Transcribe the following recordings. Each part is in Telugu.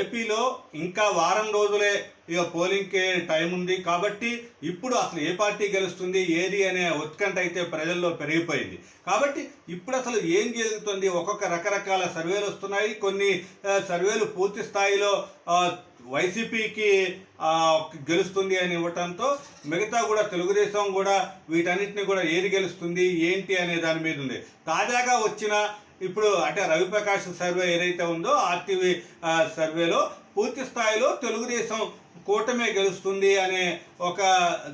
ఏపీలో ఇంకా వారం రోజులే ఇక పోలింగ్కి టైం ఉంది. కాబట్టి ఇప్పుడు అసలు ఏ పార్టీ గెలుస్తుంది ఏది అనే ఉత్కంఠ అయితే ప్రజల్లో పెరిగిపోయింది. కాబట్టి ఇప్పుడు అసలు ఏం జరుగుతుంది? ఒక్కొక్క రకరకాల సర్వేలు వస్తున్నాయి. కొన్ని సర్వేలు పూర్తి స్థాయిలో వైసీపీకి గెలుస్తుంది అని ఇవ్వటంతో మిగతా కూడా తెలుగుదేశం కూడా వీటన్నిటిని కూడా ఏది గెలుస్తుంది ఏంటి అనే దాని మీద ఉంది. తాజాగా వచ్చిన ఇప్పుడు అంటే రవిప్రకాష్ సర్వే ఏదైతే ఉందో ఆర్టీవీ సర్వేలో పూర్తి స్థాయిలో తెలుగుదేశం కూటమే గెలుస్తుంది అనే ఒక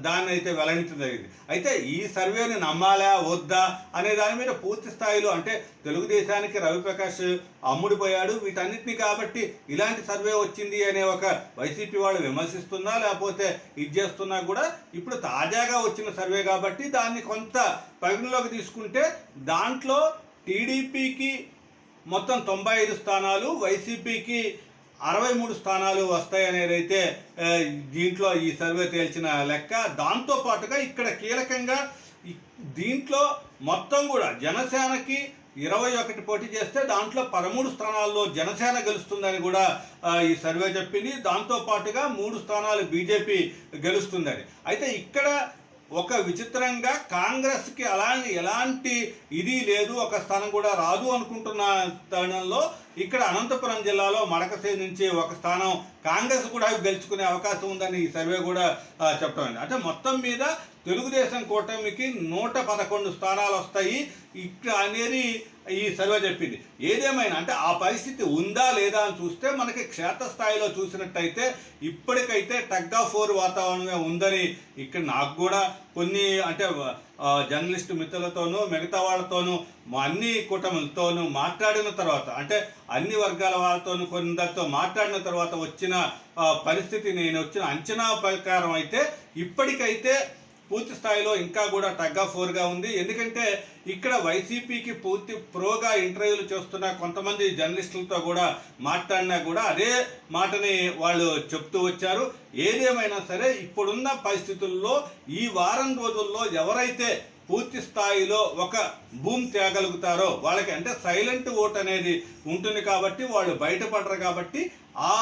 దాన్ని అయితే వెల్లడించడం జరిగింది. అయితే ఈ సర్వేని నమ్మాలా వద్దా అనే దాని మీద పూర్తి స్థాయిలో అంటే తెలుగుదేశానికి రవిప్రకాష్ అమ్ముడిపోయాడు. వీటన్నిటిని కాబట్టి ఇలాంటి సర్వే వచ్చింది అనే ఒక వైసీపీ వాళ్ళు విమర్శిస్తున్నా లేకపోతే ఇది చేస్తున్నా కూడా ఇప్పుడు తాజాగా వచ్చిన సర్వే కాబట్టి దాన్ని కొంత పరిగణలోకి తీసుకుంటే దాంట్లో టీడీపీకి మొత్తం తొంభై ఐదు స్థానాలు వైసీపీకి అరవై మూడు స్థానాలు వస్తాయనేది అయితే దీంట్లో ఈ సర్వే తేల్చిన లెక్క. దాంతో పాటుగా ఇక్కడ కీలకంగా దీంట్లో మొత్తం కూడా జనసేనకి ఇరవై ఒకటి పోటీ చేస్తే దాంట్లో పదమూడు స్థానాల్లో జనసేన గెలుస్తుందని కూడా ఈ సర్వే చెప్పింది. దాంతో పాటుగా మూడు స్థానాలు బీజేపీ గెలుస్తుందని. అయితే ఇక్కడ ఒక విచిత్రంగా కాంగ్రెస్కి అలాంటి ఎలాంటి ఇది లేదు ఒక స్థానం కూడా రాదు అనుకుంటున్న తరుణంలో ఇక్కడ అనంతపురం జిల్లాలో మడకసే నుంచి ఒక స్థానం కాంగ్రెస్ కూడా గెలుచుకునే అవకాశం ఉందని ఈ సర్వే కూడా చెప్పడం అంటే మొత్తం మీద తెలుగుదేశం కూటమికి నూట పదకొండు స్థానాలు వస్తాయి. ఇక్కడ అనేది ఈ సర్వే చెప్పింది. ఏదేమైనా అంటే ఆ పరిస్థితి ఉందా లేదా అని చూస్తే మనకి క్షేత్రస్థాయిలో చూసినట్టయితే ఇప్పటికైతే టగ్ ఆఫ్ ఫోర్ వాతావరణమే ఉందని ఇక్కడ నాకు కూడా కొన్ని అంటే జర్నలిస్ట్ జర్నలిస్టు మిత్రులతోనూ మిగతా వాళ్ళతోనూ మా అన్ని కూటమిలతోనూ మాట్లాడిన తర్వాత అంటే అన్ని వర్గాల వాళ్ళతోనూ కొందరితో మాట్లాడిన తర్వాత వచ్చిన పరిస్థితి నేను వచ్చిన అంచనా ప్రకారం అయితే ఇప్పటికైతే పూర్తి స్థాయిలో ఇంకా కూడా టగ్ ఆఫ్ ఫోర్గా ఉంది. ఎందుకంటే ఇక్కడ వైసీపీకి పూర్తి ప్రోగా ఇంటర్వ్యూలు చేస్తున్న కొంతమంది జర్నలిస్టులతో కూడా మాట్లాడినా కూడా అదే మాటని వాళ్ళు చెప్తూ వచ్చారు. ఏదేమైనా సరే ఇప్పుడున్న పరిస్థితుల్లో ఈ వారం రోజుల్లో ఎవరైతే పూర్తి స్థాయిలో ఒక భూమి తేగలుగుతారో వాళ్ళకి అంటే సైలెంట్ ఓట్ అనేది ఉంటుంది కాబట్టి వాళ్ళు బయటపడరు కాబట్టి ఆ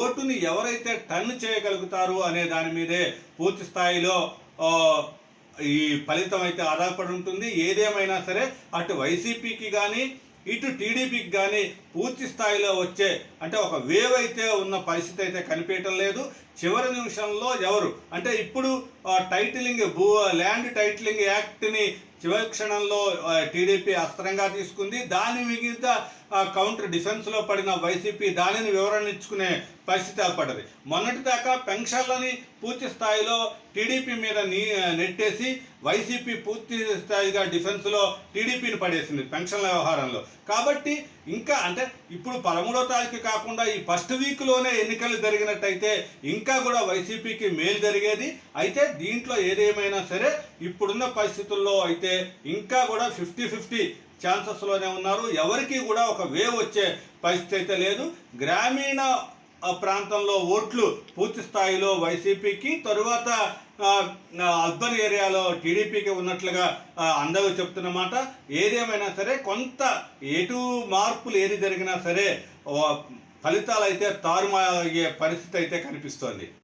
ఓటుని ఎవరైతే టర్న్ చేయగలుగుతారు అనే దాని మీదే పూర్తి స్థాయిలో ఈ ఫలితం అయితే ఆధారపడి ఉంటుంది. ఏదేమైనా సరే అటు వైసీపీకి కానీ ఇటు టీడీపీకి కానీ పూర్తి స్థాయిలో వచ్చే అంటే ఒక వేవ్ అయితే ఉన్న పరిస్థితి అయితే కనిపించడం లేదు. చివరి నిమిషంలో ఎవరు? అంటే ఇప్పుడు టైటిలింగ్ భూ ల్యాండ్ టైటిలింగ్ యాక్ట్ని చివరి క్షణంలో టీడీపీ అస్త్రంగా తీసుకుంది. దాని మిగతా కౌంటర్ డిఫెన్స్లో పడిన వైసీపీ దానిని వివరణ ఇచ్చుకునే పరిస్థితి ఏర్పడ్డది. మొన్నటి దాకా పెన్షన్లని పూర్తి స్థాయిలో టీడీపీ మీద నీ నెట్టేసి వైసీపీ పూర్తి స్థాయిగా డిఫెన్స్లో టీడీపీని పడేసింది పెన్షన్ల వ్యవహారంలో. కాబట్టి ఇంకా అంటే ఇప్పుడు పదమూడో తారీఖు కాకుండా ఈ ఫస్ట్ వీక్లోనే ఎన్నికలు జరిగినట్టయితే ఇంకా కూడా వైసీపీకి మేలు జరిగేది. అయితే దీంట్లో ఏదేమైనా సరే ఇప్పుడున్న పరిస్థితుల్లో అయితే ఇంకా కూడా ఫిఫ్టీ ఫిఫ్టీ ఛాన్సెస్లోనే ఉన్నారు. ఎవరికి కూడా ఒక వేవ్ వచ్చే పరిస్థితి అయితే లేదు. గ్రామీణ ప్రాంతంలో ఓట్లు పూర్తి స్థాయిలో వైసీపీకి తరువాత అర్బన్ ఏరియాలో టీడీపీకి ఉన్నట్లుగా అందరూ చెప్తున్నమాట. ఏదేమైనా సరే కొంత ఎటు మార్పులు ఏది జరిగినా సరే ఫలితాలు అయితే తారుమారయ్యే పరిస్థితి అయితే కనిపిస్తోంది.